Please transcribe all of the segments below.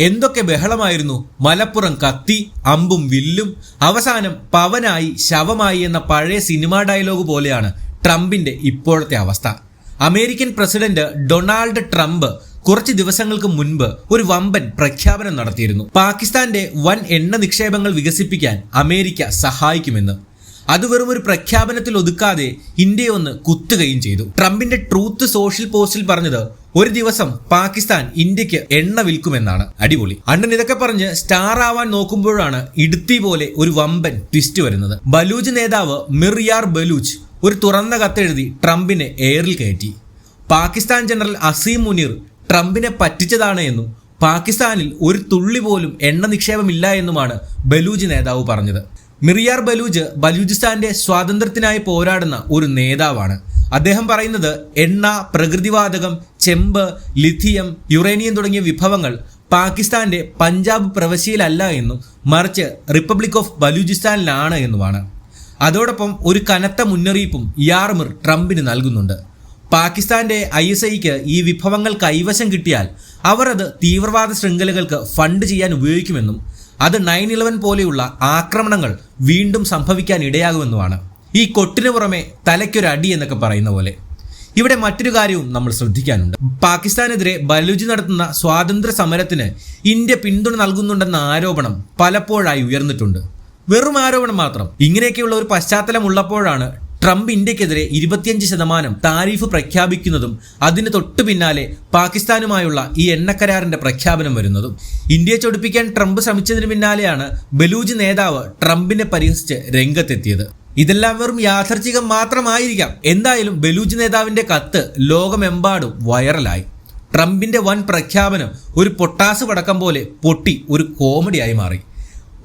എന്തൊക്കെ ബഹളമായിരുന്നു? മലപ്പുറം കത്തി അമ്പും വില്ലും അവസാനം പവനായി ശവമായി എന്ന പഴയ സിനിമാ ഡയലോഗ് പോലെയാണ് ട്രംപിന്റെ ഇപ്പോഴത്തെ അവസ്ഥ. അമേരിക്കൻ പ്രസിഡന്റ് ഡൊണാൾഡ് ട്രംപ് കുറച്ച് ദിവസങ്ങൾക്ക് മുൻപ് ഒരു വമ്പൻ പ്രഖ്യാപനം നടത്തിയിരുന്നു. പാകിസ്ഥാന്റെ വൻ എണ്ണ നിക്ഷേപങ്ങൾ വികസിപ്പിക്കാൻ അമേരിക്ക സഹായിക്കുമെന്ന്. അത് വെറും ഒരു പ്രഖ്യാപനത്തിൽ ഒതുക്കാതെ ഇന്ത്യയൊന്ന് കുത്തുകയും ചെയ്തു. ട്രംപിന്റെ ട്രൂത്ത് സോഷ്യൽ പോസ്റ്റിൽ പറഞ്ഞത് ഒരു ദിവസം പാകിസ്ഥാൻ ഇന്ത്യയ്ക്ക് എണ്ണ വിൽക്കുമെന്നാണ്. അടിപൊളി. അണ്ണൻ ഇതൊക്കെ പറഞ്ഞ് സ്റ്റാർ ആവാൻ നോക്കുമ്പോഴാണ് ഇടുത്തി പോലെ ഒരു വമ്പൻ ട്വിസ്റ്റ് വരുന്നത്. ബലൂജ് നേതാവ് മിർയാർ ബലൂജ് ഒരു തുറന്ന കത്തെഴുതി ട്രംപിനെ എയറിൽ കയറ്റി. പാകിസ്ഥാൻ ജനറൽ അസീം മുനീർ ട്രംപിനെ പറ്റിച്ചതാണ് എന്നും പാകിസ്ഥാനിൽ ഒരു തുള്ളി പോലും എണ്ണ നിക്ഷേപമില്ല എന്നുമാണ് ബലൂജ് നേതാവ് പറഞ്ഞത്. മിറിയാർ ബലൂജ് ബലൂചിസ്ഥാന്റെ സ്വാതന്ത്ര്യത്തിനായി പോരാടുന്ന ഒരു നേതാവാണ്. അദ്ദേഹം പറയുന്നത് എണ്ണ പ്രകൃതിവാതകം ചെമ്പ് ലിഥിയം യുറേനിയം തുടങ്ങിയ വിഭവങ്ങൾ പാകിസ്ഥാന്റെ പഞ്ചാബ് പ്രവശ്യയിലല്ല എന്നും മറിച്ച് റിപ്പബ്ലിക് ഓഫ് ബലൂചിസ്ഥാനിലാണ് എന്നുമാണ്. അതോടൊപ്പം ഒരു കനത്ത മുന്നറിയിപ്പും യാർമിർ ട്രംപിന് നൽകുന്നുണ്ട്. പാകിസ്ഥാന്റെ ഐ എസ് ഐക്ക് ഈ വിഭവങ്ങൾ കൈവശം കിട്ടിയാൽ അവർ അത് തീവ്രവാദ ശൃംഖലകൾക്ക് ഫണ്ട് ചെയ്യാൻ ഉപയോഗിക്കുമെന്നും അത് നയൻ ഇലവൻ പോലെയുള്ള ആക്രമണങ്ങൾ വീണ്ടും സംഭവിക്കാൻ ഇടയാകുമെന്നുമാണ്. ഈ കൊട്ടിനു പുറമെ തലയ്ക്കൊരു അടി എന്നൊക്കെ പറയുന്ന പോലെ. ഇവിടെ മറ്റൊരു കാര്യവും നമ്മൾ ശ്രദ്ധിക്കാനുണ്ട്. പാകിസ്ഥാനെതിരെ ബലൂജി നടത്തുന്ന സ്വാതന്ത്ര്യ സമരത്തിന് ഇന്ത്യ പിന്തുണ നൽകുന്നുണ്ടെന്ന ആരോപണം പലപ്പോഴായി ഉയർന്നിട്ടുണ്ട്. വെറും ആരോപണം മാത്രം. ഇങ്ങനെയൊക്കെയുള്ള ഒരു പശ്ചാത്തലം ഉള്ളപ്പോഴാണ് ട്രംപ് ഇന്ത്യക്കെതിരെ ഇരുപത്തിയഞ്ച് ശതമാനം താരിഫ് പ്രഖ്യാപിക്കുന്നതും അതിന് തൊട്ടു പിന്നാലെ പാകിസ്ഥാനുമായുള്ള ഈ എണ്ണക്കരാറിന്റെ പ്രഖ്യാപനം വരുന്നതും. ഇന്ത്യയെ ചൊടിപ്പിക്കാൻ ട്രംപ് ശ്രമിച്ചതിന് പിന്നാലെയാണ് ബലൂജ് നേതാവ് ട്രംപിനെ പരിഹസിച്ച് രംഗത്തെത്തിയത്. ഇതെല്ലാം വെറും യാഥാർത്ഥികം മാത്രമായിരിക്കാം. എന്തായാലും ബലൂജ് നേതാവിന്റെ കത്ത് ലോകമെമ്പാടും വൈറലായി. ട്രംപിന്റെ വൻ പ്രഖ്യാപനം ഒരു പൊട്ടാസ് പടക്കം പോലെ പൊട്ടി ഒരു കോമഡിയായി മാറി.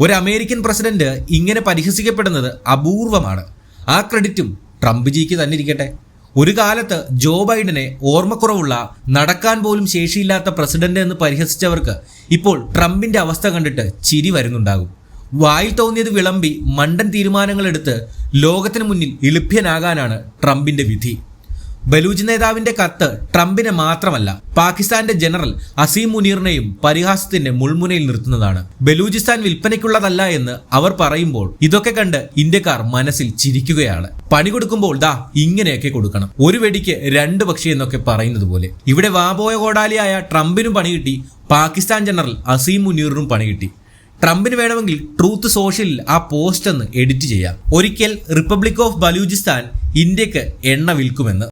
ഒരു അമേരിക്കൻ പ്രസിഡന്റ് ഇങ്ങനെ പരിഹസിക്കപ്പെടുന്നത് അപൂർവമാണ്. ആ ക്രെഡിറ്റും ട്രംപ് ജിക്ക് തന്നെ ഇരിക്കട്ടെ ഒരു കാലത്ത് ജോ ബൈഡനെ ഓർമ്മക്കുറവുള്ള നടക്കാൻ പോലും ശേഷിയില്ലാത്ത പ്രസിഡന്റ് എന്ന് പരിഹസിച്ചവർക്ക് ഇപ്പോൾ ട്രംപിന്റെ അവസ്ഥ കണ്ടിട്ട് ചിരി വരുന്നുണ്ടാകും. വായിൽ തോന്നിയത് വിളമ്പി മണ്ടൻ തീരുമാനങ്ങളെടുത്ത് ലോകത്തിന് മുന്നിൽ എളുപ്പ്യനാകാനാണ് ട്രംപിന്റെ വിധി. ബലൂജ് നേതാവിന്റെ കത്ത് ട്രംപിനെ മാത്രമല്ല പാകിസ്ഥാന്റെ ജനറൽ അസീം മുനീറിനെയും പരിഹാസത്തിന്റെ മുൾമുനയിൽ നിർത്തുന്നതാണ്. ബലൂചിസ്ഥാൻ വിൽപ്പനയ്ക്കുള്ളതല്ല എന്ന് അവർ പറയുമ്പോൾ ഇതൊക്കെ കണ്ട് ഇന്ത്യക്കാർ മനസ്സിൽ ചിരിക്കുകയാണ്. പണി കൊടുക്കുമ്പോൾ ദാ ഇങ്ങനെയൊക്കെ കൊടുക്കണം. ഒരു വെടിക്ക് രണ്ട് പക്ഷി എന്നൊക്കെ പറയുന്നത് പോലെ. ഇവിടെ വാബോയ കോടാലിയായ ട്രംപിനും പണി കിട്ടി പാകിസ്ഥാൻ ജനറൽ അസീം മുനീറിനും പണി കിട്ടി. ട്രംപിന് വേണമെങ്കിൽ ട്രൂത്ത് സോഷ്യലിൽ ആ പോസ്റ്റ് ഒന്ന് എഡിറ്റ് ചെയ്യാം. ഒരിക്കൽ റിപ്പബ്ലിക് ഓഫ് ബലൂചിസ്ഥാൻ ഇന്ത്യയ്ക്ക് എണ്ണ വിൽക്കുമെന്ന്.